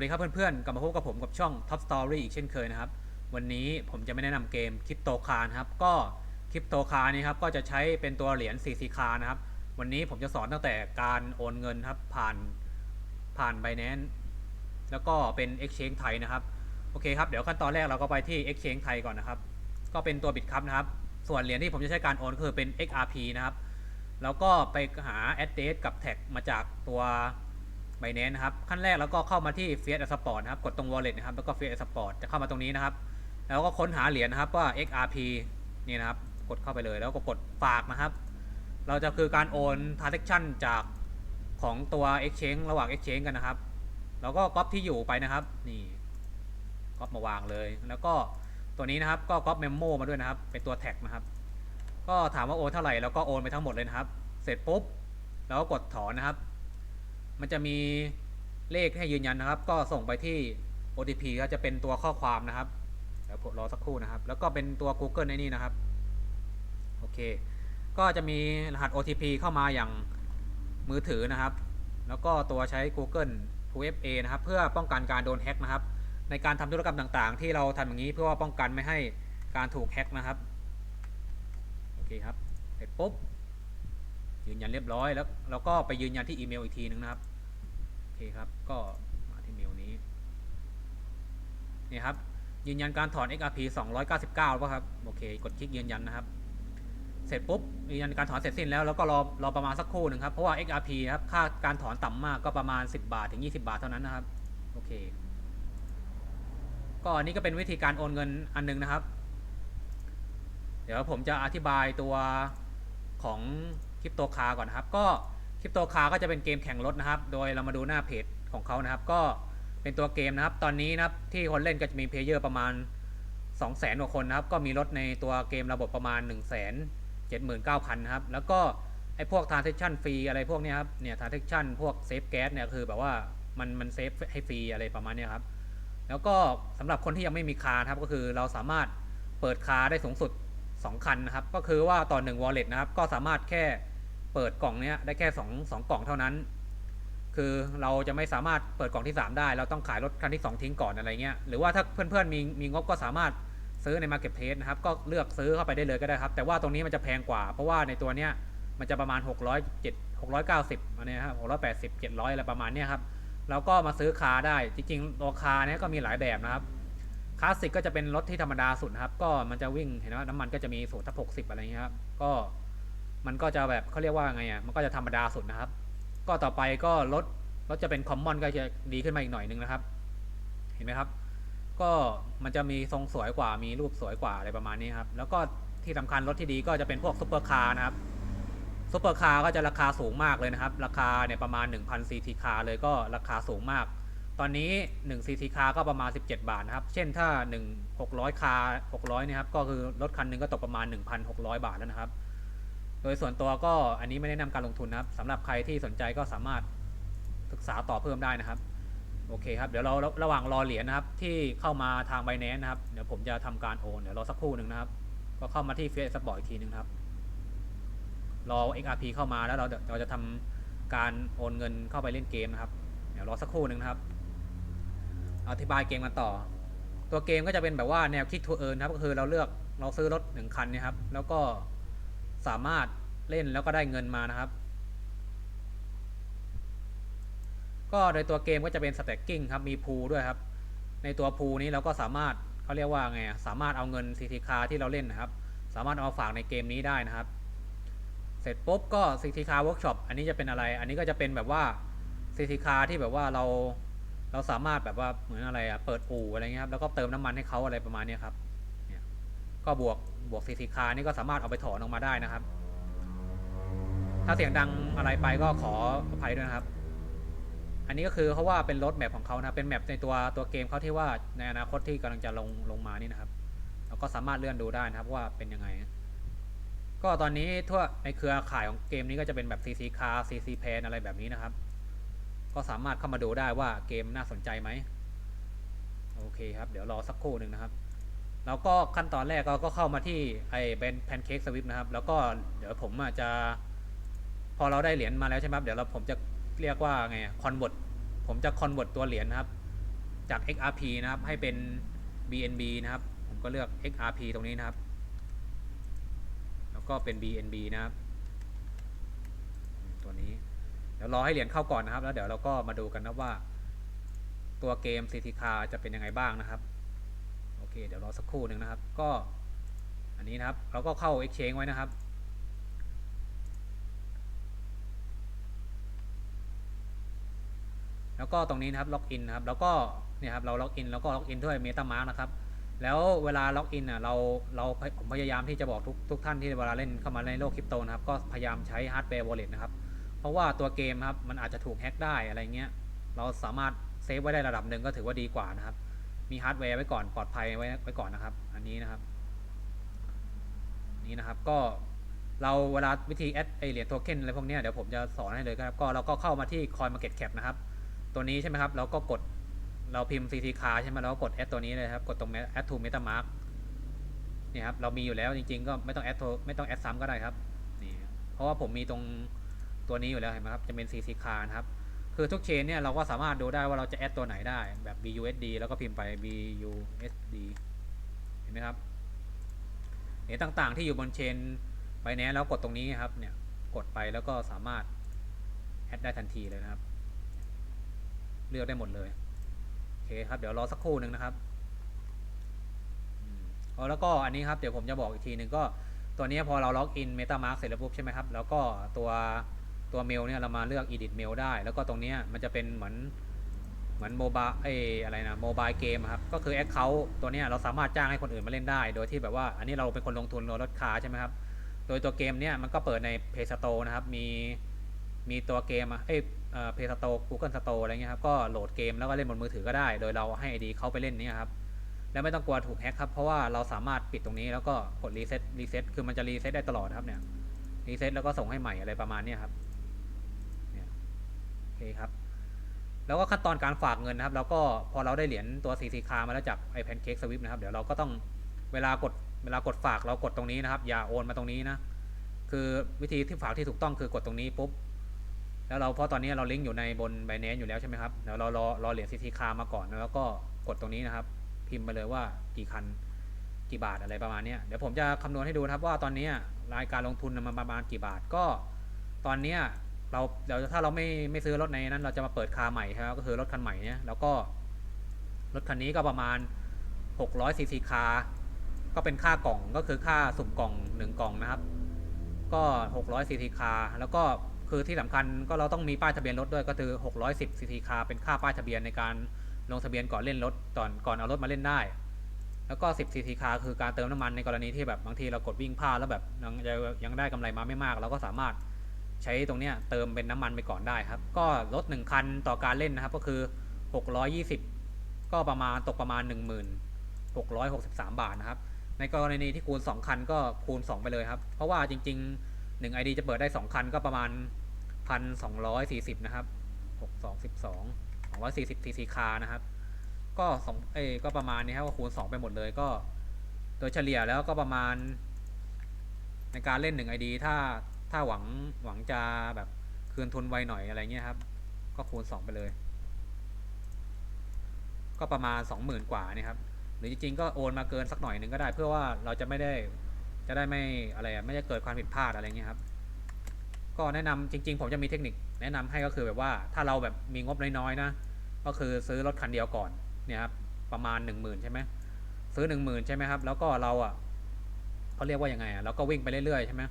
วัสดีครับเพื่อนๆ กลับมาพบกับผมกับช่อง Top Story อีกเช่นเคยนะครับ วันนี้ผมจะไม่แนะนำเกมคริปโตคานะครับ ก็คริปโตคาร์นี้ครับ ก็จะใช้เป็นตัวเหรียญ CC คาร์นะครับ วันนี้ผมจะสอนตั้งแต่การโอนเงินครับ ผ่านผ่าน Binance แล้วก็เป็น Exchange ไทยนะครับ โอเคครับ เดี๋ยวขั้นตอนแรกเราก็ไปที่ Exchange ไทยก่อนนะครับ ก็เป็นตัวบิตครับนะครับ ส่วนเหรียญที่ผมจะใช้การโอนคือเป็น XRP นะครับ แล้วก็ไปหา address กับ tag มาจากตัว b i n a n c นะครับขั้นแรกแล้วก็เข้ามาที่ Fiat Sport นะครับกดตรง Wallet นะครับแล้วก็ Fiat Sport จะเข้ามาตรงนี้นะครับ แล้วก็ค้นหาเหรียญนะครับว่า XRP นี่นะครับกดเข้าไปเลยแล้วก็กดฝากนะครับ เราจะคือการโอน transaction จากของตัว exchange ระหว่าง exchange กันนะครับ แล้วก็ก๊อปที่อยู่ไปนะครับนี่ก๊อปมาวางเลย แล้วก็ตัวนี้นะครับก็ก๊อปเมมโมมาด้วยนะครับ เป็นตัวแท็กนะครับ ก็ถามว่าโอนเท่าไหร่แล้วก็โอนไปทั้งหมดเลยนะครับ เสร็จปุ๊บ แล้วก็กดถอนนะครับ มันจะมีเลขให้ยืนยันนะครับ ก็ส่งไปที่ OTP ก็จะเป็นตัวข้อความนะครับเดี๋ยวรอสักครู่นะครับ แล้วก็เป็นตัว Google ในนี่นะครับ โอเค ก็จะมีรหัส OTP เข้ามาอย่างมือถือนะครับ แล้วก็ตัวใช้ Google 2FA นะครับ เพื่อป้องกันการโดนแฮ็กนะครับ ในการทำธุรกรรมต่างๆ ที่เราทำอย่างนี้เพื่อว่าป้องกันไม่ให้การถูกแฮ็กนะครับ โอเคครับเสร็จปุ๊บยืนยันเรียบร้อยแล้วเราก็ไปยืนยันที่อีเมลอีกทีนึงนะครับ เคครับ ก็มาที่เมลนี้ นี่ครับ ยืนยันการถอน XRP 299ป่ะครับ โอเค กดคลิกยืนยันนะครับ เสร็จปุ๊บ ยืนยันการถอนเสร็จสิ้นแล้ว แล้วก็รอ รอประมาณสักครู่หนึ่งครับ เพราะว่า XRP ครับ ค่าการถอนต่ำมากก็ประมาณ 10 บาทถึง 20 บาทเท่านั้นนะครับ โอเค ก็อันนี้ก็เป็นวิธีการโอนเงินอันหนึงนะครับ เดี๋ยวผมจะอธิบายตัวของคริปโตคาก่อนนะครับ ก็ คริปโตคาก็จะเป็นเกมแข่งรถนะครับ โดยเรามาดูหน้าเพจของเขานะครับ ก็เป็นตัวเกมนะครับ ตอนนี้นะครับที่คนเล่นก็จะมีเพลเยอร์ประมาณ 2 0 0 0 0 0กว่าคนนะครับ ก็มีรถในตัวเกมระบบประมาณ 1 7 9 0 0 0นะครับ แล้วก็ไอ้พวก transaction ฟรีอะไรพวกนี้ครับ เนี่ย transaction พวกเซฟแก๊สเนี่ยคือแบบว่ามันมันเซฟให้ฟรีอะไรประมาณนี้ครับ แล้วก็สำหรับคนที่ยังไม่มีคาร์ครับ ก็คือเราสามารถเปิดคาร์ได้สูงสุด 2 คันนะครับ ก็คือว่าต่อ1 wallet นะครับ ก็สามารถแค่ เปิดกล่องเนี้ยได้แค่2 2กล่องเท่านั้น คือเราจะไม่สามารถเปิดกล่องที่ 3 ได้ เราต้องขายรถคันที่ 2 ทิ้งก่อนอะไรเงี้ย หรือว่าถ้าเพื่อนๆมีมีงบก็สามารถซื้อใน Marketplace นะครับ ก็เลือกซื้อเข้าไปได้เลยก็ได้ครับ แต่ว่าตรงนี้มันจะแพงกว่า เพราะว่าในตัวเนี้ยมันจะประมาณ 600 7 690อันนี้ครับ680 700อะไรประมาณเนี้ยครับแล้วก็มาซื้อคาร์ได้ จริงๆตัวคาร์เนี้ยก็มีหลายแบบนะครับคลาสสิกก็จะเป็นรถที่ธรรมดาสุดครับ ก็มันจะวิ่งเห็นว่าน้ำมันก็จะมีสูตรทับหกสิบอะไรเงี้ยครับ ก็ มันก็จะแบบเขาเรียกว่าไงอะมันก็จะธรรมดาสุดนะครับ ก็ต่อไปก็รถรถจะเป็นคอมมอนก็จะดีขึ้นมาอีกหน่อยนึงนะครับ เห็นไหมครับ ก็มันจะมีทรงสวยกว่ามีรูปสวยกว่าอะไรประมาณนี้ครับ แล้วก็ที่สำคัญรถที่ดีก็จะเป็นพวกซุปเปอร์คาร์นะครับซุปเปอร์คาร์ก็จะราคาสูงมากเลยนะครับ ราคาเนี่ยประมาณ 1,000ซีทีคาร์เลยก็ราคาสูงมาก ตอนนี้1 CC คาร์ก็ประมาณ 17 บาทนะครับ เช่นถ้า 1 600 คาร์600 เนี่ยครับ ก็คือรถคันหนึงก็ตกประมาณ 1,600 บาทแล้วนะครับ โดยส่วนตัวก็อันนี้ไม่แนะนำการลงทุนนะครับสำหรับใครที่สนใจก็สามารถศึกษาต่อเพิ่มได้นะครับ โอเคครับ เดี๋ยวเราระหว่างรอเหรียญนะครับ ที่เข้ามาทาง b บ n a n c e นะครับ เดี๋ยวผมจะทำการโอนเดี๋ยวรอสักครู่หนึ่งนะครับ ก็เข้ามาที่ f a c e สปอร์ตอีกทีหนึงครับ รอ XRP เข้ามาแล้วเราเดี๋ยวเราจะทำการโอนเงินเข้าไปเล่นเกมนะครับ เดี๋ยวรอสักครู่หนึ่งนะครับ อธิบายเกมกันต่อ ตัวเกมก็จะเป็นแบบว่าแนวคิดทูเอิร์นครับ ก็คือเราเลือกเราซื้อรถหนึ่งคันเนะครับ แล้วก็ สามารถเล่นแล้วก็ได้เงินมานะครับ ก็ในตัวเกมก็จะเป็นสแต็กกิ้งครับมีพูด้วยครับ ในตัวพูนี้เราก็สามารถเขาเรียกว่าไงสามารถเอาเงิน CT คาที่เราเล่นนะครับ สามารถเอาฝากในเกมนี้ได้นะครับ เสร็จปุ๊บก็ CT คาเวิร์กช็อปอันนี้จะเป็นอะไร อันนี้ก็จะเป็นแบบว่า CT คาที่แบบว่าเราเราสามารถแบบว่าเหมือนอะไรอะเปิดอู่อะไรเงี้ยครับแล้วก็เติมน้ำมันให้เขาอะไรประมาณนี้ครับ ก็บวกบวก CT คานี่ก็สามารถเอาไปถอนออกมาได้นะครับ ถ้าเสียงดังอะไรไปก็ขออภัยด้วยนะครับ อันนี้ก็คือเขาว่าเป็นรถแมพของเขานะครับเป็นแมปในตัวตัวเกมเขาที่ว่าในอนาคตที่กำลังจะลงลงมานี่นะครับเราก็สามารถเลื่อนดูได้นะครับว่าเป็นยังไง ก็ตอนนี้ทั่วในเครือข่ายของเกมนี้ก็จะเป็นแบบ CC Car CC Pan อะไรแบบนี้นะครับ ก็สามารถเข้ามาดูได้ว่าเกมน่าสนใจไหมโอเคครับ เดี๋ยวรอสักครู่หนึ่งนะครับ แล้วก็ขั้นตอนแรกก็ก็เข้ามาที่ไอ้เป็นแพนเค้กสวิปนะครับ แล้วก็เดี๋ยวผมจะ พอเราได้เหรียญมาแล้วใช่ไหมครับเดี๋ยวเราผมจะเรียกว่าไงคอนเวิร์ตผมจะคอนเวิร์ตตัวเหรียญนะครับ จาก XRP นะครับ ให้เป็น BNB นะครับ ผมก็เลือก XRP ตรงนี้นะครับ แล้วก็เป็น BNB นะครับ ตัวนี้ เดี๋ยวรอให้เหรียญเข้าก่อนนะครับ แล้วเดี๋ยวเราก็มาดูกันนะว่า ตัวเกม CT c a r จะเป็นยังไงบ้างนะครับ เคเดี๋ยวรอสักครู่หนึ่งนะครับ ก็อันนี้นะครับ เราก็เข้า Exchange ไว้นะครับ แล้วก็ตรงนี้นะครับล็อกอินนะครับ แล้วก็เนี่ยครับเราล็อกอินแล้วก็ล็อกอินด้วย MetaMask นะครับแล้วเวลาล็อกอินอะเราเราผมพยายามที่จะบอกทุกทุกท่านที่เวลาเล่นเข้ามาในโลกคริปโตนะครับ ก็พยายามใช้ฮาร์ดแวร์ wallet นะครับ เพราะว่าตัวเกมครับมันอาจจะถูกแฮ็กได้อะไรเงี้ย เราสามารถเซฟไว้ได้ระดับหนึ่งก็ถือว่าดีกว่านะครับ มีฮาร์ดแวร์ไว้ก่อนปลอดภัยไว้ไว้ก่อนนะครับ อันนี้นะครับ นี่นะครับก็เราเวลาวิธีแอดไอเหรียญโทเค็นอะไรพวกนี้เดี๋ยวผมจะสอนให้เลยครับ ก็เราก็เข้ามาที่ Coin Market Cap นะครับ ตัวนี้ใช่ไหมครับเราก็กดเราพิมพ์ CT Car ใช่ไหมเราก็กดแอดตัวนี้เลยครับ กดตรง add to MetaMask นี่ครับ เรามีอยู่แล้วจริงๆ ก็ไม่ต้องแอดไม่ต้องแอดซ้ำก็ได้ครับนี่เพราะว่าผมมีตรงตัวนี้อยู่แล้วเห็นไหมครับ จะเป็น CT Car นะครับ คือทุกเชนเนี่ยเราก็สามารถดูได้ว่าเราจะแอดตัวไหนได้แบบ BUSD แล้วก็พิมพ์ไป BUSD เห็นไหมครับเหรียญต่างๆที่อยู่บนเชนไบแนนแล้วกดตรงนี้ครับเนี่ยกดไปแล้วก็สามารถแอดได้ทันทีเลยนะครับ เลือกได้หมดเลยโอเคครับเดี๋ยวรอสักครู่หนึ่งนะครับอ๋อแล้วก็อันนี้ครับเดี๋ยวผมจะบอกอีกทีหนึ่งก็ตัวนี้พอเราล็อกอิน MetaMask เสร็จแล้วปุ๊บใช่ไหมครับแล้วก็ตัว ตัวเมลเนี่ยเรามาเลือก edit mail ได้ แล้วก็ตรงนี้มันจะเป็นเหมือนเหมือนโมบายเออะไรนะโมบายเกมครับก็คือ Account ตัวเนี้ยเราสามารถจ้างให้คนอื่นมาเล่นได้ โดยที่แบบว่าอันนี้เราเป็นคนลงทุนลดคาใช่ไหมครับ โดยตัวเกมเนี้ยมันก็เปิดใน Play Store นะครับ มีมีตัวเกมเอ้ยเอ่อ Play Store Google Store อะไรเงี้ยครับก็โหลดเกมแล้วก็เล่นบนมือถือก็ได้ โดยเราให้ ID เขาไปเล่นนี่ครับแล้วไม่ต้องกลัวถูกแฮ็กครับเพราะว่าเราสามารถปิดตรงนี้แล้วก็กดรีเซ็ตรีเซ็ตคือมันจะรีเซ็ตได้ตลอดครับเนี่ยรีเซ็ตแล้วก็ส่งให้ใหม่อะไรประมาณนี้ครับ เคครับแล้วก็ขั้นตอนการฝากเงินนะครับ แล้วก็พอเราได้เหรียญตัว CC c a r มาแล้วจากไอแพนเค้กสวิปนะครับเดี๋ยวเราก็ต้องเวลากดเวลากดฝากเรากดตรงนี้นะครับ อย่าโอนมาตรงนี้นะคือวิธีที่ฝากที่ถูกต้องคือกดตรงนี้ปุ๊บแล้วเราเพราะตอนนี้เราลิงก์อยู่ในบน b บ n a n c e อยู่แล้วใช่ไหมครับเดี๋ยวเรารอรอเหรียญ CT c a r มาก่อนแล้วก็กดตรงนี้นะครับ พิมพ์ไปเลยว่ากี่คันกี่บาทอะไรประมาณนี้เดี๋ยวผมจะคำนวณให้ดูนะครับว่าตอนนี้รายการลงทุนมันประมาณกี่บาทก็ ตอนเนี้ย เราเดี๋ยวถ้าเราไม่ไม่ซื้อรถในนั้น เราจะมาเปิดคาใหม่ครับก็คือรถคันใหม่เนี้ยแล้วก็รถคันนี้ก็ประมาณ600 cc คาก็เป็นค่ากล่องก็คือค่าสุ่มกล่องหนึ่งกล่องนะครับ ก็600 cc คาแล้วก็คือที่สำคัญก็เราต้องมีป้ายทะเบียนรถด้วยก็คือ610 cc คาเป็นค่าป้ายทะเบียนในการลงทะเบียนก่อนเล่นรถตอนก่อนเอารถมาเล่นได้ แล้วก็ 10 cc คาคือการเติมน้ำมันในกรณีที่แบบบางทีเรากดวิ่งพลาดแล้วแบบยังยังยังได้กำไรมาไม่มาก เราก็สามารถ ใช้ตรงเนี้ยเติมเป็นน้ำมันไปก่อนได้ครับ ก็รถ1คันต่อการเล่นนะครับ ก็คือ 620 ก็ประมาณตกประมาณ 1663 บาทนะครับ ในกรณีที่คูณ 2 คันก็คูณ 2 ไปเลยครับ เพราะว่าจริง ๆ 1 ID จะเปิดได้ 2 คันก็ประมาณ 1,240 นะครับ 6 2 12 240 cc คาร์นะครับ ก็สองเอ้ก็ประมาณนี้ครับก็คูณ 2 ไปหมดเลยก็ โดยเฉลี่ยแล้วก็ประมาณ ในการเล่น 1 ID ถ้า ถ้าหวังหวังจะแบบคืนทุนไวหน่อยอะไรเงี้ยครับ ก็คูณ 2 ไปเลย ก็ประมาณ 20,000 กว่านี่ครับ หรือจริงๆก็โอนมาเกินสักหน่อยหนึ่งก็ได้ เพื่อว่าเราจะไม่ได้จะได้ไม่อะไรไม่ได้เกิดความผิดพลาดอะไรเงี้ยครับ ก็แนะนำจริง ๆ ผมจะมีเทคนิคแนะนำให้ก็คือแบบว่าถ้าเราแบบมีงบน้อยๆนะ ก็คือซื้อรถคันเดียวก่อนเนี่ยครับประมาณ 1 0,000 ใช่ไหมซื้อ 1 0,000 ใช่ไหมครับ แล้วก็เราอะเขาเรียกว่ายังไงอะเราก็วิ่งไปเรื่อยๆใช่ไหม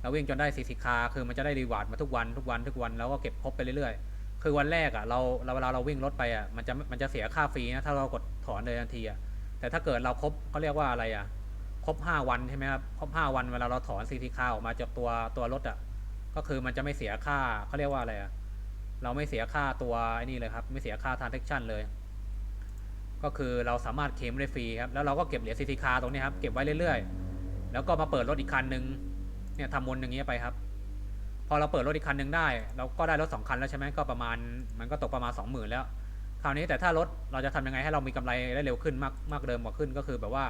เราวิ่งจนได้ซีซีคาคือมันจะได้รีวาร์ดมาทุกวันทุกวันทุกวันแล้วก็เก็บครบไปเรื่อยๆ คือวันแรกอะเราเราเวลาเราวิ่งรถไปอะมันจะมันจะเสียค่าฟรีนะถ้าเรากดถอนเลยทันทีอะแต่ถ้าเกิดเราครบเขาเรียกว่าอะไรอะครบ 5 วันใช่ไหมครับครบ 5 วันเวลาเราถอนซีซีคาออกมาจากตัวตัวรถอะก็คือมันจะไม่เสียค่าเขาเรียกว่าอะไรอะเราไม่เสียค่าตัวไอ้นี่เลยครับไม่เสียค่า transaction เลย ก็คือเราสามารถเคลมได้ฟรีครับแล้วเราก็เก็บเหรียญ CT คาตรงนี้ครับเก็บไว้เรื่อยๆ แล้วก็มาเปิดรถอีกคันหนึ่ง เนี่ยทำวนอย่างเงี้ยไปครับ พอเราเปิดรถอีกคันหนึ่งได้ เราก็ได้รถสองคันแล้วใช่ไหมก็ประมาณมันก็ตกประมาณ20,000แล้ว คราวนี้แต่ถ้ารถเราจะทำยังไงให้เรามีกำไรได้เร็วขึ้นมากมากเดิมกว่าขึ้นก็คือแบบว่า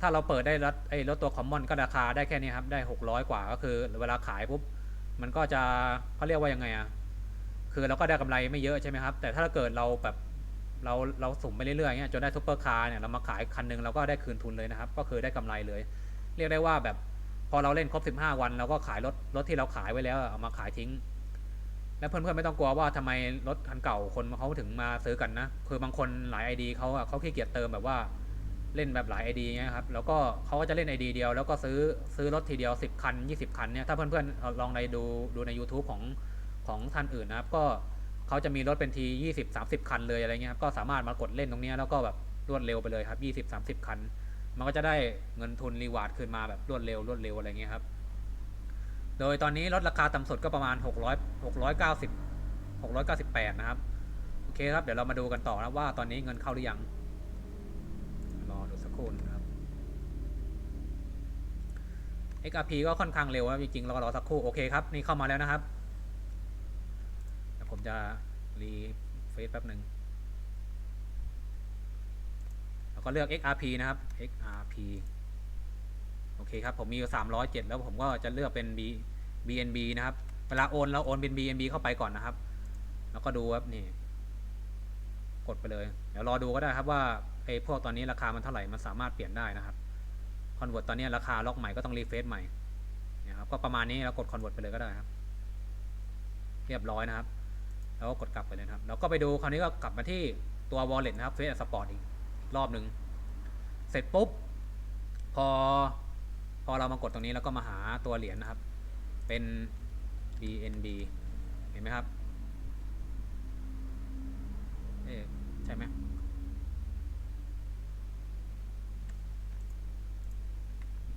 ถ้าเราเปิดได้รถไอ้รถตัวคอมมอนก็ราคาได้แค่นี้ครับได้600กว่าก็คือ เวลาขายปุ๊บมันก็จะเขาเรียกว่ายังไงอะคือเราก็ได้กำไรไม่เยอะใช่ไหมครับ แต่ถ้าเกิดเราแบบเราเราสุ่มไปเรื่อยๆเงี้ยจนได้ซุปเปอร์คาร์เนี่ยเรามาขายคันหนึงเราก็ได้คืนทุนเลยนะครับ ก็คือได้กำไรเลย เรียกได้ว่าแบบ พอเราเล่นครบ 15 วันเราก็ขายรถรถที่เราขายไว้แล้วเอามาขายทิ้ง แล้วเพื่อนๆไม่ต้องกลัวว่าทำไมรถคันเก่าคนเขาถึงมาซื้อกันนะคือบางคนหลาย ID เขาเขาขี้เกียจเติมแบบว่าเล่นแบบหลาย ID เงี้ยครับแล้วก็เขาก็จะเล่น ID เดียว แล้วก็ซื้อซื้อรถทีเดียว 10 คัน 20 คันเนี่ยถ้าเพื่อนๆลองในดูดูใน YouTube ของของท่านอื่นนะครับ ก็เขาจะมีรถเป็นที20 30 คันเลยอะไรเงี้ยครับก็สามารถมากดเล่นตรงนี้แล้วก็แบบรวดเร็วไปเลยครับ 20 30 คัน มันก็จะได้เงินทุนรีวาร์ดคืนมาแบบรวดเร็วรวดเร็วอะไรเงี้ยครับ โดยตอนนี้ลดราคาต่ำสุดก็ประมาณ 600 690 698 นะครับ โอเคครับ เดี๋ยวเรามาดูกันต่อนะว่าตอนนี้เงินเข้าหรือยัง รอดูสักครู่นะครับ XRP ก็ค่อนข้างเร็วนะจริงๆเราก็รอสักครู่ โอเคครับ นี่เข้ามาแล้วนะครับเดี๋ยวผมจะรีเฟซแป๊บหนึ่ง แล้วก็เลือก XRP นะครับ XRP โอเคครับ ผมมีอยู่307 แล้วผมก็จะเลือกเป็น B BNB นะครับ เวลาโอนเราโอนเป็น BNB เข้าไปก่อนนะครับ แล้วก็ดูครับนี่ กดไปเลย เดี๋ยวรอดูก็ได้ครับว่าไอ้พวกตอนนี้ราคามันเท่าไหร่ มันสามารถเปลี่ยนได้นะครับ คอนเวิร์ตตอนนี้ราคาล็อกใหม่ก็ต้องรีเฟซใหม่เนี่ยครับ ก็ประมาณนี้เรากดคอนเวิร์ตไปเลยก็ได้ครับ เรียบร้อยนะครับ แล้วก็กดกลับไปเลยครับ แล้วก็ไปดูคราวนี้ก็กลับมาที่ตัว wallet นะครับ Face and Sport อีก รอบหนึ่งเสร็จปุ๊บ พอพอเรามากดตรงนี้แล้วก็มาหาตัวเหรียญนะครับ เป็น BNB เห็นไหมครับเอ๊ใช่ไหม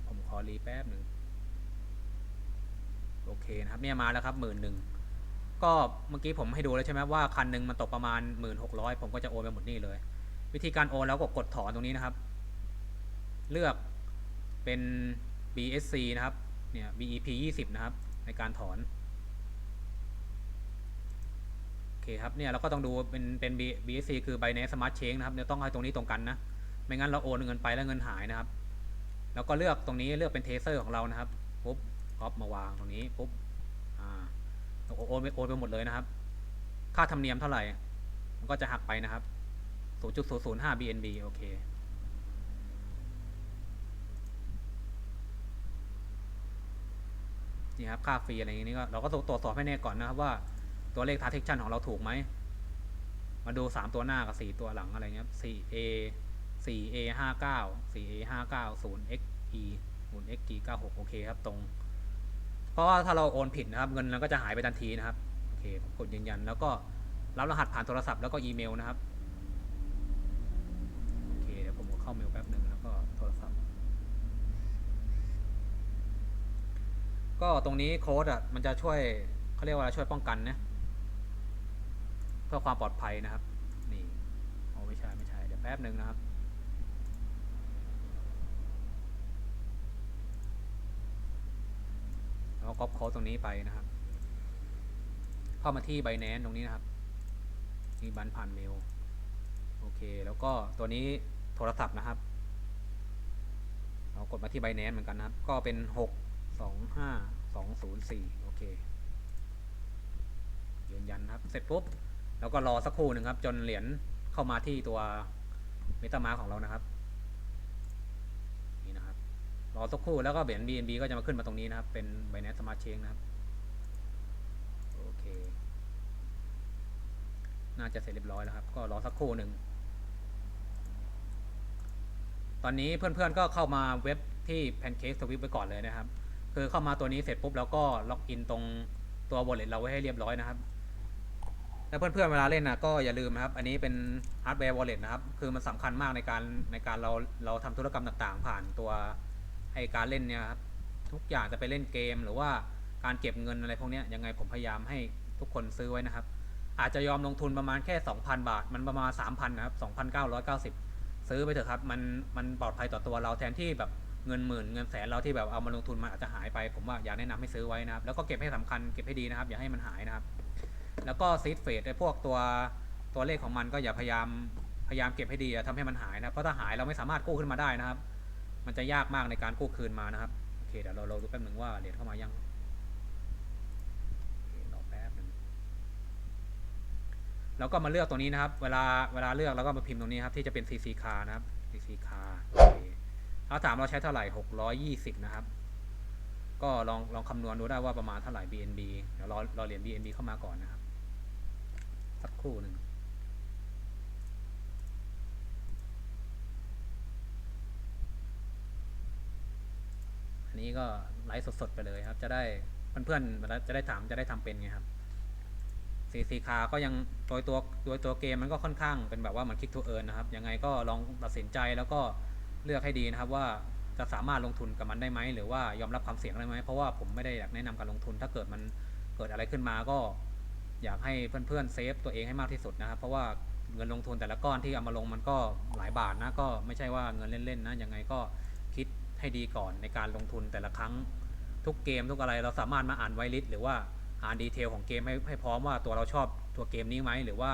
ผมขอรีแป๊บหนึ่งโอเคนะครับเนี่ยมาแล้วครับหมื่นหนึ่งก็เมื่อกี้ผมให้ดูแล้วใช่ไหมว่าคันหนึ่งมันตกประมาณหมื่นหกร้อยผมก็จะโอนไปหมดนี่เลย วิธีการโอนแล้วก็กดถอนตรงนี้นะครับ เลือกเป็น BSC นะครับ เนี่ย BEP 20 นะครับ ในการถอน โอเคครับ เนี่ยเราก็ต้องดูเป็นเป็น B- BSC คือ Binance Smart Chain นะครับเนี่ยต้องให้ตรงนี้ตรงกันนะ ไม่งั้นเราโอนเงินไปแล้วเงินหายนะครับ แล้วก็เลือกตรงนี้เลือกเป็นเทเซอร์ของเรานะครับ ปุ๊บก๊อปมาวางตรงนี้ ปุ๊บ อ่า โอนไปโอนไปหมดเลยนะครับ ค่าธรรมเนียมเท่าไหร่ มันก็จะหักไปนะครับ 0.005 BNB โอเค นี่ครับ ค่าฟรีอะไรอย่างนี้ก็เราก็ตรวจสอบให้แน่ก่อนนะครับว่าตัวเลข transaction ของเราถูกไหม มาดู 3 ตัวหน้ากับ 4 ตัวหลังอะไรเงี้ย 4A 4A 59 4A 59 0XE 0XG 96 โอเคครับตรง เพราะว่าถ้าเราโอนผิดนะครับ เงินเราก็จะหายไปทันทีนะครับ โอเคผมกดยืนยัน แล้วก็รับรหัสผ่านโทรศัพท์แล้วก็อีเมลนะครับ เข้าเมลแป๊บหนึ่งแล้วก็โทรศัพท์ ก็ตรงนี้โค้ดอะมันจะช่วยเขาเรียกว่าช่วยป้องกันนะเพื่อความปลอดภัยนะครับ นี่โอ้ไม่ใช่ไม่ใช่เดี๋ยวแป๊บหนึ่งนะครับแล้วก็ก๊อปโค้ดตรงนี้ไปนะครับ เข้ามาที่ Binance ตรงนี้นะครับ นี่บันผ่านเมล โอเค แล้วก็ตัวนี้ โทรศัพท์นะครับ เรากดมาที่ Binance เหมือนกันนะครับ ก็เป็นหกสองห้าสองศูนย์สี่โอเค ยืนยันครับ เสร็จปุ๊บ แล้วก็รอสักครู่หนึ่งครับ จนเหรียญเข้ามาที่ตัวเมตามาของเรานะครับ นี่นะครับ รอสักครู่แล้วก็เหรียญ BNB ก็จะมาขึ้นมาตรงนี้นะครับ เป็น Binance Smart Chain นะครับ โอเค น่าจะเสร็จเรียบร้อยแล้วครับ ก็รอสักครู่หนึ่ง ตอนนี้เพื่อนๆก็เข้ามาเว็บที่ Pancake Swift ไปก่อนเลยนะครับ คือเข้ามาตัวนี้เสร็จปุ๊บแล้วก็ล็อกอินตรงตัว wallet เราไว้ให้เรียบร้อยนะครับ แล้วเพื่อนๆเวลาเล่นนะก็อย่าลืมนะครับ อันนี้เป็น hardware wallet นะครับ คือมันสำคัญมากในการในการเราเราทำธุรกรรมต่างๆ ผ่านตัวไอการเล่นเนี่ยครับ ทุกอย่างจะไปเล่นเกมหรือว่าการเก็บเงินอะไรพวกนี้ยยังไงผมพยายามให้ทุกคนซื้อไว้นะครับ อาจจะยอมลงทุนประมาณแค่ 2,000 บาท มันประมาณ 3,000 นะครับ 2,990 ซื้อไปเถอะครับ มันมันปลอดภัยต่อตัวเราแทนที่แบบเงินหมื่นเงินแสนเราที่แบบเอามาลงทุนมันอาจจะหายไป ผมว่าอยากแนะนำให้ซื้อไว้นะครับ แล้วก็เก็บให้สำคัญเก็บให้ดีนะครับ อย่าให้มันหายนะครับ แล้วก็ซีดเฟดไอ้พวกตัวตัวเลขของมันก็อย่าพยายามพยายามเก็บให้ดีอย่าทำให้มันหายนะเพราะถ้าหายเราไม่สามารถกู้ขึ้นมาได้นะครับ มันจะยากมากในการกู้คืนมานะครับโอเคเดี๋ยวเราเราดูแป๊บหนึ่งว่าเหรียญเข้ามายังโอเครอ แป๊บหนึ่งแล้วก็มาเลือกตรงนี้นะครับ เวลาเวลาเลือกแล้วก็มาพิมพ์ตรงนี้ครับที่จะเป็น CC car นะครับ CC car โอเคถ้าถามเราใช้เท่าไหร่ 620 นะครับ ก็ลองลองคำนวณดูได้ว่าประมาณเท่าไหร่ BNB เดี๋ยวรอรอเหรียญ BNB เข้ามาก่อนนะครับ สักครู่หนึ่งอันนี้ก็ไลฟ์สดๆไปเลยครับ จะได้เพื่อนๆจะได้ถามจะได้ทำเป็นไงครับ ซีซีคาก็ยังโดยตัวโดยตัวเกมมันก็ค่อนข้างเป็นแบบว่ามันคลิกทูเอิร์นนะครับ ยังไงก็ลองตัดสินใจแล้วก็เลือกให้ดีนะครับว่าจะสามารถลงทุนกับมันได้ไหม หรือว่ายอมรับความเสี่ยงได้ไหม เพราะว่าผมไม่ได้อยากแนะนำการลงทุน ถ้าเกิดมันเกิดอะไรขึ้นมาก็อยากให้เพื่อนๆเซฟตัวเองให้มากที่สุดนะครับ เพราะว่าเงินลงทุนแต่ละก้อนที่เอามาลงมันก็หลายบาทนะก็ไม่ใช่ว่าเงินเล่นๆนะยังไงก็คิดให้ดีก่อนในการลงทุนแต่ละครั้งทุกเกมทุกอะไรเราสามารถมาอ่านไวลิสหรือว่า อ่านดีเทลของเกมให้ให้พร้อมว่าตัวเราชอบตัวเกมนี้ไหมหรือว่า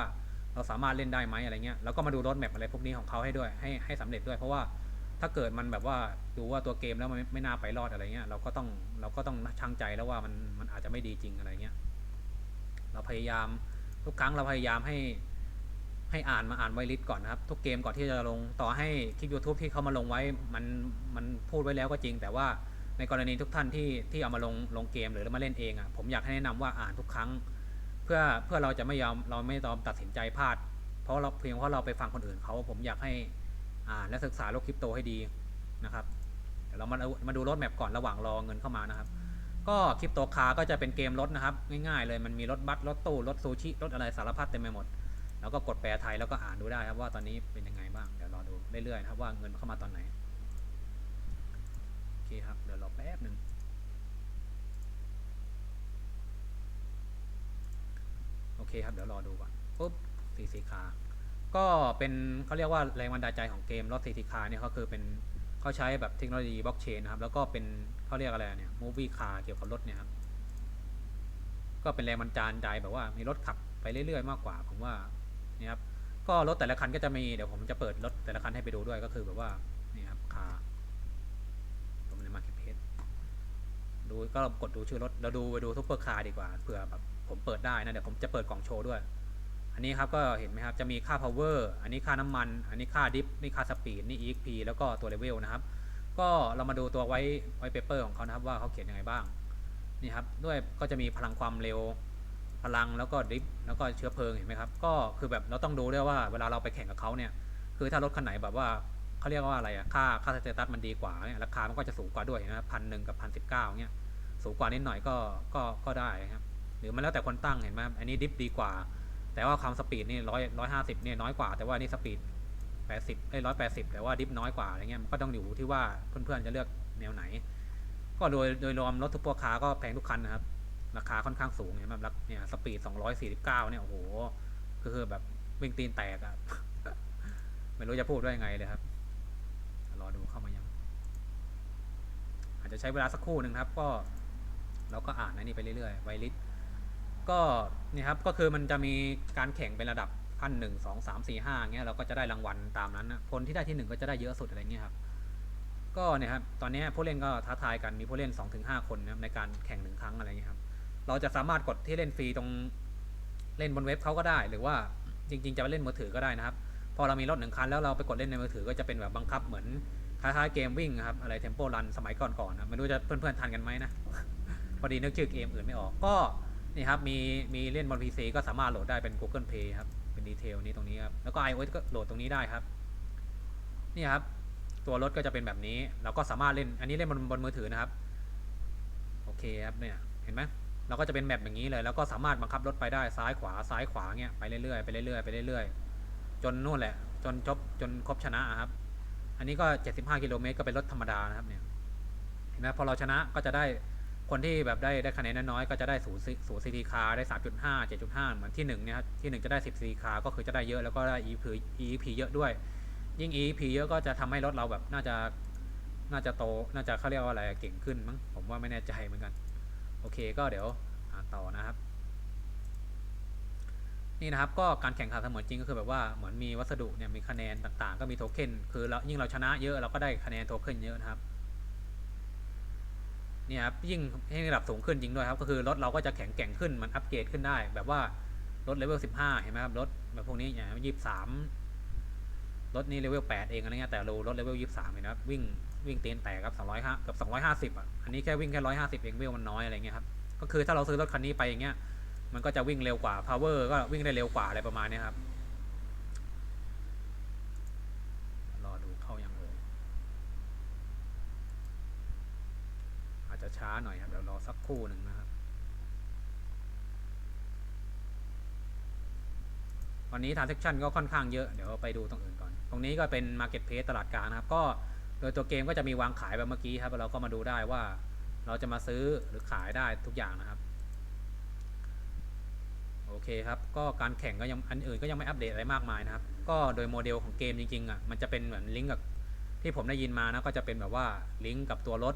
เราสามารถเล่นได้ไหมอะไรเงี้ยแล้วก็มาดูรถแมพอะไรพวกนี้ของเขาให้ด้วยให้ให้สำเร็จด้วย เพราะว่าถ้าเกิดมันแบบว่าดูว่าตัวเกมแล้วมันไม่ไมน่าไปรอดอะไรเงี้ยเราก็ต้องเราก็ต้องชั่งใจแล้วว่ามันมันอาจจะไม่ดีจริงอะไรเงี้ยเราพยายามทุกครั้งเราพยายามให้ให้อ่านมาอ่านไวลิสก่อนนะครับทุกเกมก่อนที่จะลงต่อให้คลิป YouTube ที่เขามาลงไว้มันมันพูดไว้แล้วก็จริง แต่ว่า ในกรณีทุกท่านที่ที่เอามาลงลงเกมหรือมาเล่นเองอะผมอยากให้แนะนำว่าอ่านทุกครั้ง เพื่อเพื่อเราจะไม่ยอมเราไม่ยอมตัดสินใจพลาด เพราะเราเพียงเพราะเราไปฟังคนอื่นเขาผมอยากให้อ่านและศึกษาโลกคริปโตให้ดีนะครับเดี๋ยวเรามามาดูรถแมพก่อนระหว่างรอเงินเข้ามานะครับ ก็คริปโตคาร์ก็จะเป็นเกมรถนะครับ ง่ายๆเลยมันมีรถบัสรถตู้รถซูชิรถอะไรสารพัดเต็มไปหมด แล้วก็กดแปลไทยแล้วก็อ่านดูได้ครับว่าตอนนี้เป็นยังไงบ้างเดี๋ยวรอดูเรื่อยๆนะครับว่าเงินเข้ามาตอนไหน เคครับ เดี๋ยวรอแป๊บหนึ่งโอเคครับ เดี๋ยวรอดูก่อนปุ๊บสีสีคาก็เป็นเขาเรียกว่าแรงบันดาลใจของเกมรถสีสีคาเนี่ยเขาคือเป็นเขาใช้แบบเทคโนโลยีบล็อกเชนนะครับ แล้วก็เป็นเขาเรียกอะไรเนี่ยมูฟวี่คาเกี่ยวกับรถเนี่ยครับ ก็เป็นแรงบันดาลใจแบบว่ามีรถขับไปเรื่อยๆ มากกว่าผมว่านี่ครับ ก็รถแต่ละคันก็จะมี เดี๋ยวผมจะเปิดรถแต่ละคันให้ไปดูด้วยก็คือแบบว่า ผมในมาร์เก็ตเพจ ดูก็กดดูชื่อรถเราดูไปดูซุปเปอร์คาร์ดีกว่าเผื่อแบบผมเปิดได้นะเดี๋ยวผมจะเปิดกล่องโชว์ด้วย อันนี้ครับก็เห็นไหมครับจะมีค่า power อันนี้ค่าน้ำมัน อันนี้ค่าดิฟนี่ค่าสปีดนี่ exp แล้วก็ตัวเลเวลนะครับ ก็เรามาดูตัวไว้ไว้เปเปอร์ของเขานะครับว่าเขาเขียนยังไงบ้างนี่ครับด้วยก็จะมีพลังความเร็วพลังแล้วก็ดิฟแล้วก็เชื้อเพลิงเห็นไหมครับก็คือแบบเราต้องดูด้วยว่าเวลาเราไปแข่งกับเขาเนี่ยคือถ้ารถคันไหนแบบว่า เขาเรียกว่าอะไรอะค่าค่าสเตตัสมันดีกว่าเนี่ยราคามันก็จะสูงกว่าด้วยนะครับพันหนึ่งกับพันสิบเก้าเนี่ยสูงกว่านิดหน่อยก็ก็ก็ได้ครับหรือมันแล้วแต่คนตั้งเห็นไหมครับอันนี้ดิฟดีกว่า แต่ว่าความสปีดนี่ร้อยร้อยห้าสิบเนี่ยน้อยกว่าแต่ว่านี่สปีดแปดสิบเอ้ร้อยแปดสิบแต่ว่าดิฟน้อยกว่าอะไรเงี้ยมันก็ต้องอยู่ที่ว่าเพื่อนๆจะเลือกแนวไหน ก็โดยโดยรวมรถทุกตัวคาก็แพงทุกคันนะครับราคาค่อนข้างสูงเนี่ยแบบเนี่ยสปีด249เนี่ยโอ้โหคือแบบวิ่งตีนแตกอะไม่รู้จะพูดว่ายังไงเลยครับ รอดูเข้ามายัง อา จจะใช้เวลาสักครู่หนึ่งครับ ก็เราก็อ่านอันนี้ไปเรื่อยๆไวลิสก็นี่ครับก็คือมันจะมีการแข่งเป็นระดับขั้นหนึ่งสองสามสี่ห้าเงี้ยเราก็จะได้รางวัลตามนั้นนะคนที่ได้ที่หนึ่งก็จะได้เยอะสุดอะไรเงี้ยครับก็เนี่ยครับตอนนี้ผู้เล่นก็ท้าทายกันมีผู้เล่น 2-5 คนนะครับในการแข่งหนึ่งครั้งอะไรเงี้ยครับเราจะสามารถกดที่เล่นฟรีตรงเล่นบนเว็บเขาก็ได้ หรือว่าจริง ๆ จะไปเล่นมือถือก็ได้นะครับ พอเรามีรถหนึ่งคันแล้วเราไปกดเล่นในมือถือก็จะเป็นแบบบังคับเหมือน คล้ายๆเกมวิ่งครับอะไรเทมโปรันสมัยก่อนๆนะไม่รู้จะเพื่อนๆทันกันไหมนะ พอดีนึกชื่อเกมอื่นไม่ออกก็นี่ครับมีมีเล่นบน PC ก็สามารถโหลดได้เป็น Google Play ครับ เป็นดีเทลนี้ตรงนี้ครับ แล้วก็ iOS ก็โหลดตรงนี้ได้ครับ นี่ครับ ตัวรถก็จะเป็นแบบนี้ เราก็สามารถเล่นอันนี้เล่นบนบนมือถือนะครับ โอเคครับเนี่ยเห็นไหมเราก็จะเป็นแบบอย่างนี้เลย แล้วก็สามารถบังคับรถไปได้ซ้ายขวาซ้ายขวาเงี้ยไปเรื่อยๆไปเรื่อยๆไปเรื่อยๆจนนู่นแหละ จนจบจนครบชนะครับ อันนี้ก็ 75 กิโลเมตรก็เป็นรถธรรมดานะครับเนี่ยเห็นไหมพอเราชนะก็จะได้คนที่แบบได้ได้คะแนนน้อยๆก็จะได้ศูนย์ศูนย์ซีทีคาได้ 3.5 7.5 เหมือนที่1เนี่ยครับที่ 1 จะได้ 10ซีทีคาก็คือจะได้เยอะแล้วก็ได้ EP EP เยอะด้วย ยิ่ง EP เยอะก็จะทำให้รถเราแบบน่าจะน่าจะโต น่าจะเขาเรียกว่าอะไรเก่งขึ้นมั้งผมว่าไม่แน่ใจเหมือนกัน โอเคก็เดี๋ยวอ่านต่อนะครับ นี่นะครับก็การแข่งขันเสมือนจริงก็คือแบบว่าเหมือนมีวัสดุเนี่ยมีคะแนนต่างๆ ก็มีโทเค็นคือเรายิ่งเราชนะเยอะเราก็ได้คะแนนโทเค็นเยอะนะครับเนี่ยครับยิ่งให้ระดับสูงขึ้นจริงด้วยครับก็คือรถเราก็จะแข็งแกร่งขึ้นมันอัปเกรดขึ้นได้ แบบว่ารถเลเวลสิบห้าเห็นไหมครับรถแบบพวกนี้อย่างยี่สามรถนี้เลเวลแปดเองอะไรเงี้ยแต่เรารถเลเวลยี่สามเห็นไหมครับวิ่งวิ่งเตีนแตกครับสองร้อยห้ากับสองร้อยห้าสิบอะอันนี้แค่วิ่งแค่ร้อยห้าสิบเองเวลมันน้อยอะไรเงี้ยครับก็คือถ้าเราซื้อรถคันนี้ไปอย่างเงี้ย มันก็จะวิ่งเร็วกว่า power ก็วิ่งได้เร็วกว่าอะไรประมาณนี้ครับ รอดูเข้ายังเลยอาจจะช้าหน่อยครับ เดี๋ยวรอสักครู่หนึ่งนะครับ วันนี้ transaction ก็ค่อนข้างเยอะ เดี๋ยวไปดูตรงอื่นก่อน ตรงนี้ก็เป็น marketplace ตลาดกลางนะครับ ก็โดยตัวเกมก็จะมีวางขายแบบเมื่อกี้ครับ เราก็มาดูได้ว่าเราจะมาซื้อหรือขายได้ทุกอย่างนะครับ โอเคครับ ก็การแข่งก็ยังอันอื่นก็ยังไม่อัปเดตอะไรมากมายนะครับ ก็โดยโมเดลของเกมจริงๆอะมันจะเป็นเหมือนลิงก์กับที่ผมได้ยินมานะก็จะเป็นแบบว่าลิงก์กับตัวรถ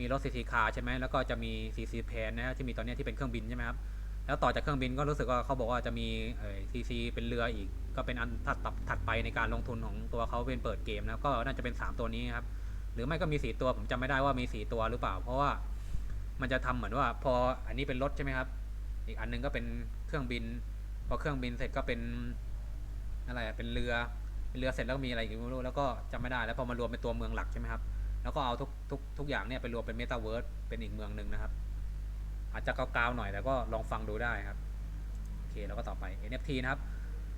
มีรถ CC คาร์ใช่ไหมแล้วก็จะมี CC แพนนะที่มีตอนนี้ที่เป็นเครื่องบินใช่ไหมครับแล้วต่อจากเครื่องบินก็รู้สึกว่าเขาบอกว่าจะมีเอ่อ CC เป็นเรืออีก ก็เป็นอันถัดตับถัดไปในการลงทุนของตัวเขาเป็นเปิดเกมนะก็น่าจะเป็น 3 ตัวนี้ครับหรือไม่ก็มี 4 ตัวผมจำไม่ได้ว่ามี 4 ตัวหรือเปล่า เพราะว่ามันจะทำเหมือนว่าพออันนี้เป็นรถใช่ไหมครับ อีกอันหนึงก็เป็นเครื่องบิน พอเครื่องบินเสร็จก็เป็นอะไรเป็นเรือเป็นเรือเสร็จแล้วก็มีอะไรอีกไม่รู้แล้วก็จำไม่ได้แล้วพอมารวมเป็นตัวเมืองหลักใช่ไหมครับแล้วก็เอาทุกทุกทุกอย่างเนี่ยไปรวมเป็นเมตาเวิร์สเป็นอีกเมืองหนึ่งนะครับ อาจจะกาวๆหน่อยแต่ก็ลองฟังดูได้ครับโอเคแล้วก็ต่อไป NFT นะครับ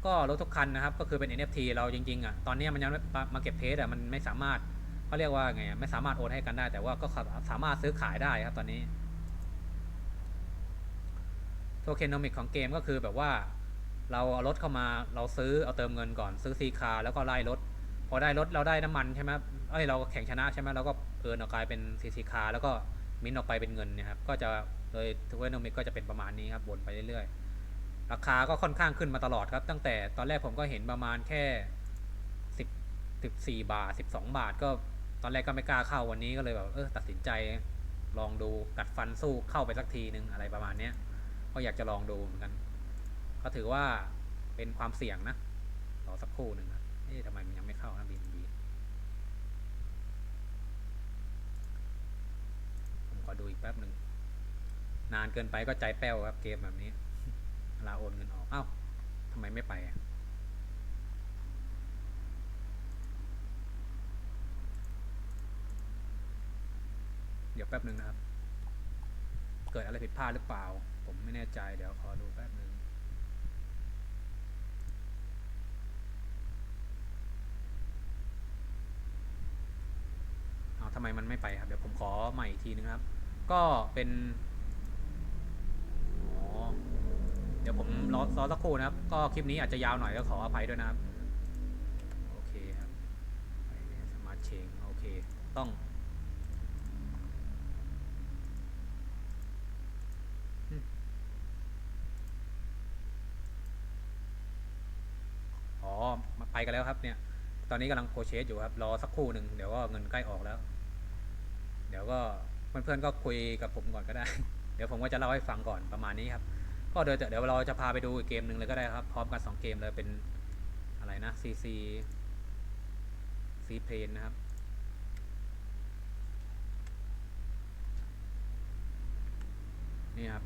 ก็รถทุกคันนะครับก็คือเป็น NFT เราจริงๆอะตอนนี้มันยังมาเก็บเทสอะมันไม่สามารถเขาเรียกว่าไงไม่สามารถโอนให้กันได้ แต่ว่าก็สามารถซื้อขายได้ครับตอนนี้ โทเคนโนมิกของเกมก็คือแบบว่าเราเอารถเข้ามาเราซื้อเอาเติมเงินก่อนซื้อซีคาแล้วก็ไล่รถ พอได้รถเราได้น้ำมันใช่ไหมเอ้ยเราแข่งชนะใช่ไหมเราก็เอินออกกลายเป็นซีซีคาแล้วก็มินออกไปเป็นเงินเนะครับก็จะโดยโทเคนโนมิกก็จะเป็นประมาณนี้ครับวนไปเรื่อยๆ ราคาก็ค่อนข้างขึ้นมาตลอดครับตั้งแต่ตอนแรกผมก็เห็นประมาณแค่สิบสิบสี่บาทสิบสองบาท ก็ตอนแรกก็ไม่กล้าเข้าวันนี้ก็เลยแบบเออตัดสินใจลองดูกัดฟันสู้เข้าไปสักทีนึงอะไรประมาณเนี้ย ก็อยากจะลองดูเหมือนกัน ก็ถือว่าเป็นความเสี่ยงนะรอสักครู่หนึ่งนะเอ๊ะทำไมมันยังไม่เข้านะบีบีผมขอดูอีกแป๊บหนึ่ง นานเกินไปก็ใจแป้วครับเกมแบบนี้เวลาโอนเงินออก เอ้าทำไมไม่ไปอะเดี๋ยวแป๊บหนึ่งนะครับ เกิดอะไรผิดพลาดหรือเปล่า ผมไม่แน่ใจเดี๋ยวขอดูแป๊บหนึ่งเอาทำไมมันไม่ไปครับ เดี๋ยวผมขอใหม่อีกทีนึงครับ ก็เป็นอ๋อเดี๋ยวผมรอรอสักครู่นะครับ ก็คลิปนี้อาจจะยาวหน่อยก็ขออภัยด้วยนะครับ โอเคครับสมาร์ทเชงโอเค ต้อง อ๋อมา ไปกันแล้วครับเนี่ย ตอนนี้กำลังโปรเชสอยู่ครับ รอสักครู่หนึ่งเดี๋ยวก็เงินใกล้ออกแล้ว เดี๋ยวก็เพื่อนๆก็คุยกับผมก่อนก็ได้ เดี๋ยวผมก็จะเล่าให้ฟังก่อนประมาณนี้ครับ ก็เดี๋ยวเดี๋ยวเราจะพาไปดูอีกเกมหนึ่งเลยก็ได้ครับ พร้อมกันสองเกมเลยเป็นอะไรนะ CC C Plane นะครับนี่ครับ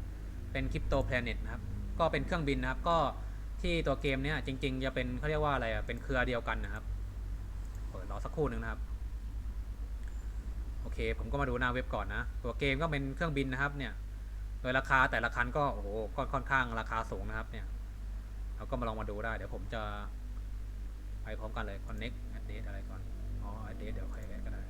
เป็น Crypto Planet นะครับ ก็เป็นเครื่องบินนะครับ ก็ ที่ตัวเกมเนี้ยจริง ๆ จะเป็นเขาเรียกว่าอะไรอะเป็นเครือเดียวกันนะครับเปิดรอสักครู่หนึ่งนะครับโอเค ผมก็มาดูหน้าเว็บก่อนนะ ตัวเกมก็เป็นเครื่องบินนะครับเนี่ย โดยราคาแต่ละคันก็โอ้โหค่อนข้างราคาสูงนะครับเนี่ยเราก็มาลองมาดูได้ เดี๋ยวผมจะไปพร้อมกันเลย connect address อะไรก่อน อ๋อ address เดี๋ยวใค่อยแอดก็ได้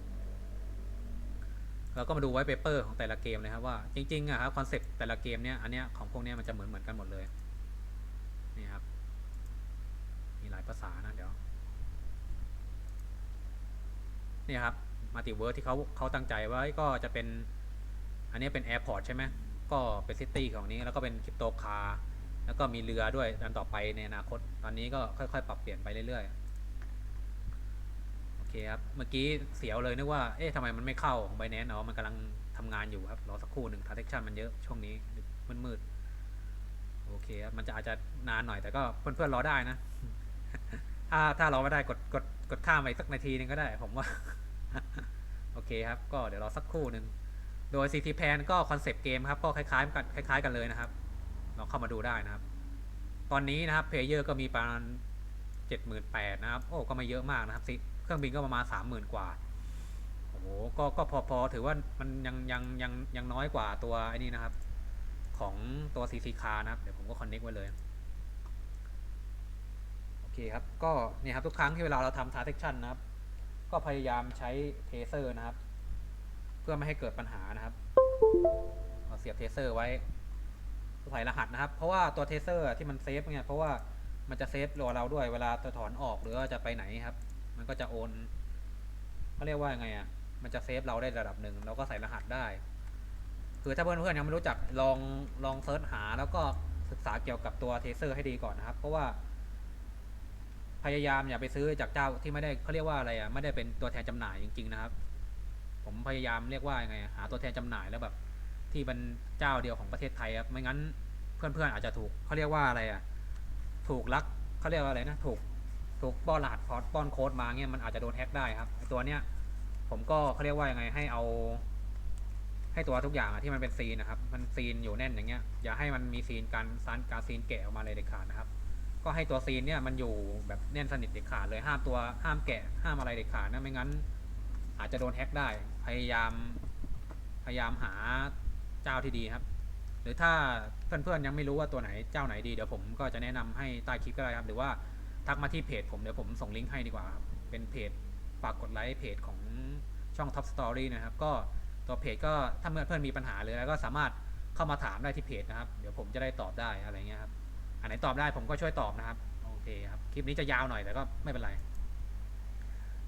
เราก็มาดูไว้เปเปอร์ของแต่ละเกมเลยครับว่าจริงๆอะครับคอนเซ็ปต์แต่ละเกมเนี้ยอันเนี้ยของพวกเนี้ยมันจะเหมือนเหมือนกันหมดเลย นี่ครับ มีหลาย ภาษานะเดี๋ยวนี่ครับมัลติเวิร์สที่เขาเขาตั้งใจไว้ก็จะเป็น อันนี้เป็นแอร์พอร์ตใช่ไหมก็เป็นซิตี้ของนี้แล้วก็เป็นคริปโตคาร์แล้วก็มีเรือด้วยดันต่อไปในอนาคต ตอนนี้ก็ค่อยๆ ปรับเปลี่ยนไปเรื่อยๆ โอเคครับ เมื่อกี้เสียวเลยนึกว่า เอ๊ะทำไมมันไม่เข้าของไบแนนอ๋อมันกำลังทำงานอยู่ครับ รอสักครู่หนึ่งทาร์เทคชันมันเยอะช่วงนี้มืดๆ โอเคครับ มันจะอาจจะนานหน่อยแต่ก็เพื่อนๆรอได้นะ ถ้าถ้ารอไม่ได้กดกดกดข้ามไปสักนาทีนึงก็ได้ผมว่า โอเคครับ ก็เดี๋ยวรอสักครู่หนึ่งโดย CT Pan ก็คอนเซปต์เกมครับ ก็คล้ายๆกันคล้าย ๆ กันเลยนะครับลองเข้ามาดูได้นะครับ ตอนนี้นะครับเพลเยอร์ก็มีประมาณเจ็ดหมื่นแปดนะครับ โอ้ก็ไม่เยอะมากนะครับสิเครื่องบินก็ประมาณสามหมื่นกว่าโอ้โหก็ก็พอพอถือว่ามันยังยังยังยังน้อยกว่าตัวไอ้นี่นะครับ ของตัว CC c a r นะครับ เดี๋ยวผมก็คอนเน็กไว้เลย เคครับ ก็เนี่ยครับทุกครั้งที่เวลาเราทำ transaction นะครับ ก็พยายามใช้เทเซอร์นะครับ เพื่อไม่ให้เกิดปัญหานะครับเสียบเทเซอร์ไว้ใส่รหัสนะครับ เพราะว่าตัวเทเซอร์ที่มันเซฟเนี่ยเพราะว่ามันจะเซฟรอเราด้วยเวลาจะถอนออกหรือว่าจะไปไหนครับ มันก็จะโอนเขาเรียกว่าไงอะ มันจะเซฟเราได้ระดับหนึ่งเราก็ใส่รหัสได้ คือถ้าเพื่อนๆยังไม่รู้จักลองลองเซิร์ชหาแล้วก็ศึกษาเกี่ยวกับตัวเทเซอร์ให้ดีก่อนนะครับ เพราะว่า พยายามอย่าไปซื้อจากเจ้าที่ไม่ได้เขาเรียกว่าอะไรอะไม่ได้เป็นตัวแทนจำหน่ายจริง ๆ นะครับ ผมพยายามเรียกว่ายังไง หาตัวแทนจำหน่ายแล้วแบบ ที่เป็นเจ้าเดียวของประเทศไทยครับไม่งั้นเพื่อนๆอาจจะถูกเขาเรียกว่าอะไรอะถูกลักเขาเรียกว่าอะไรนะถูกถูกป้อนรหัสพอร์ตป้อนโค้ดมาเงี้ยมันอาจจะโดนแฮ็กได้ครับตัวเนี้ยผมก็เขาเรียกว่ายังไงให้เอา ให้ตัวทุกอย่างที่มันเป็นซีนนะครับ มันซีนอยู่แน่นอย่างเงี้ยอย่าให้มันมีซีนการซานการซีนแกะออกมาเลยเด็ดขาดนะครับ ก็ให้ตัวซีนเนี่ยมันอยู่แบบแน่นสนิทเด็ดขาดเลยห้ามตัวห้ามแกะห้ามอะไรเด็ดขาดนะไม่งั้น อาจจะโดนแฮ็กได้ พยายาม พยายามหาเจ้าที่ดีครับ หรือถ้าเพื่อนๆยังไม่รู้ว่าตัวไหนเจ้าไหนดีเดี๋ยวผมก็จะแนะนำให้ใต้คลิปก็ได้ครับ หรือว่าทักมาที่เพจผมเดี๋ยวผมส่งลิงก์ให้ดีกว่าครับเป็นเพจฝากกดไลค์เพจของช่อง Top Story นะครับ ก็ตัวเพจก็ถ้าเพื่อนๆมีปัญหาเลยแล้วก็สามารถเข้ามาถามได้ที่เพจนะครับ เดี๋ยวผมจะได้ตอบได้อะไรเงี้ยครับ นไหนตอบได้ผมก็ช่วยตอบนะครับโอเคครับคลิปนี้จะยาวหน่อยแต่ก็ไม่เป็นไร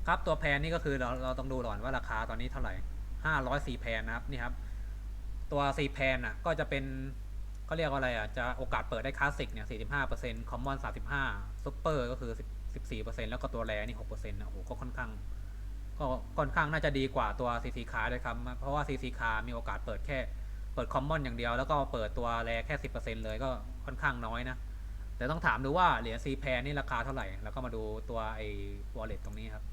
ครับตัวแพนนี่ก็คือเราเราต้องดูก่อนว่าราคาตอนนี้เท่าไหร่ห้าร้อยสี่แพนนะครับนี่ครับ ตัวสี่แพนอะก็จะเป็นเขาเรียกว่าอะไรอะจะโอกาสเปิดได้คลาสสิกเนี่ยสี่สิบห้าเปอร์เซ็นต์คอมมอนสามสิบห้าซุปเปอร์ก็คือสิบสี่เปอร์เซ็นต์แล้วก็ตัวแรนี่หกเปอร์เซ็นต์โอ้โหก็ค่อนข้างก็ค่อนข้างน่าจะดีกว่าตัว CC คาร์ด้วยครับ เพราะว่า CC คาร์มีโอกาสเปิดแค่เปิดคอมมอนอย่างเดียว แล้วก็เปิดตัวแรแค่สิบเปอร์เซ็นต์เลยก็ค่อนข้างน้อยนะ แต่ต้องถามดูว่าเหรียญ C แพนนี่ราคาเท่าไหร่ แล้วก็มาดูตัวไอ้ wallet ตรงนี้ครับ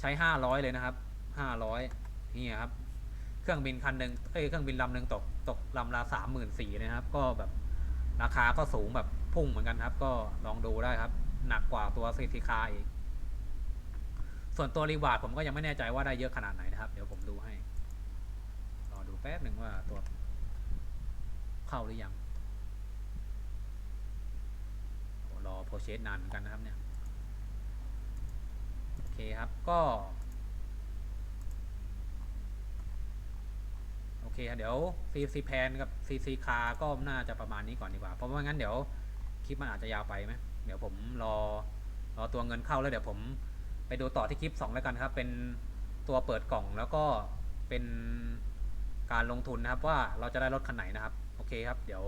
ใช้ห้าร้อยเลยนะครับห้าร้อยนี่ครับ เครื่องบินคันหนึ่งเอ้ยเครื่องบินลำหนึ่งตกตกลำละสามหมื่นสี่นะครับ ก็แบบราคาก็สูงแบบพุ่งเหมือนกันครับ ก็ลองดูได้ครับ หนักกว่าตัว CC คาอีก ส่วนตัวรีวาร์ดผมก็ยังไม่แน่ใจว่าได้เยอะขนาดไหนนะครับ เดี๋ยวผมดูให้ รอดูแป๊บหนึ่งว่าตัวเข้าหรือยังโอ้รอโปรเซสนานเหมือนกันนะครับเนี่ยโอเคครับก็โอเคครับเดี๋ยว CC แพนกับ CC คาก็น่าจะประมาณนี้ก่อนดีกว่า เพราะว่างั้นเดี๋ยวคลิปมันอาจจะยาวไปไหมเดี๋ยวผมรอรอตัวเงินเข้าแล้วเดี๋ยวผมไปดูต่อที่คลิป 2 แล้วกันครับ เป็นตัวเปิดกล่องแล้วก็เป็นการลงทุนนะครับว่าเราจะได้รถคันไหนนะครับ โอเคครับ เดี๋ยว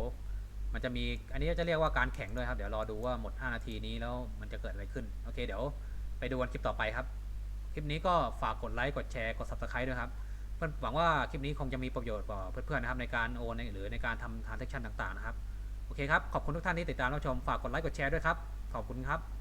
มันจะมีอันนี้จะเรียกว่าการแข่งด้วยครับ เดี๋ยวรอดูว่าหมด 5 นาทีนี้แล้วมันจะเกิดอะไรขึ้น โอเค เดี๋ยวไปดูกันคลิปต่อไปครับ คลิปนี้ก็ฝากกดไลค์ กดแชร์ กด subscribe ด้วยครับ เพื่อนหวังว่าคลิปนี้คงจะมีประโยชน์ต่อเพื่อนๆนะครับในการโอนหรือในการทำ transaction ต่างๆนะครับ โอเคครับ ขอบคุณทุกท่านที่ติดตามรับชม ฝากกดไลค์ กดแชร์ด้วยครับ ขอบคุณครับ